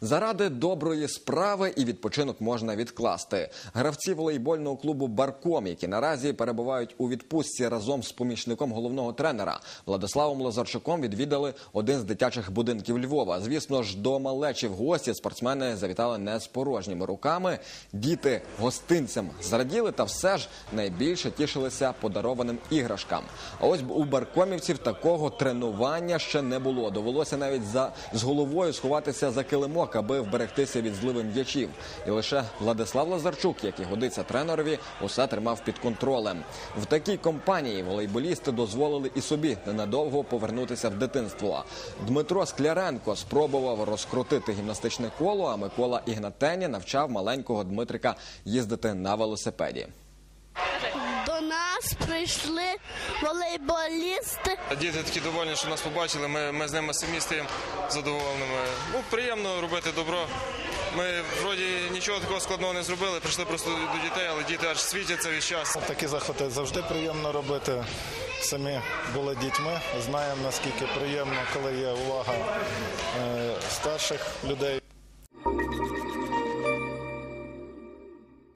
Заради доброї справи і відпочинок можна відкласти. Гравці волейбольного клубу Барком, які наразі перебувають у відпустці разом з помічником головного тренера Владиславом Лазарчуком, відвідали один з дитячих будинків Львова. Звісно ж, до малечі в гості спортсмени завітали не з порожніми руками. Діти гостинцям зраділи та все ж найбільше тішилися подарованим іграшкам. А ось у баркомівців такого тренування ще не було. Довелося навіть за з головою сховатися за килимок, аби вберегтися від зливи м'ячів. І лише Владислав Лазарчук, як і годиться тренерові, усе тримав під контролем. В такій компанії волейболісти дозволили і собі ненадовго повернутися в дитинство. Дмитро Скляренко спробував розкрутити гімнастичне коло, а Микола Ігнатені навчав маленького Дмитрика їздити на велосипеді. Нас прийшли волейболісти. Діти такі довольні, що нас побачили. Ми, ми з ними самі стаємо задоволеними. Ну, приємно робити добро. Ми вроді нічого такого складного не зробили, прийшли просто до дітей, але діти аж світяться весь час. Такі заходи завжди приємно робити. Самі були дітьми, знаємо наскільки приємно, коли є увага е, старших людей.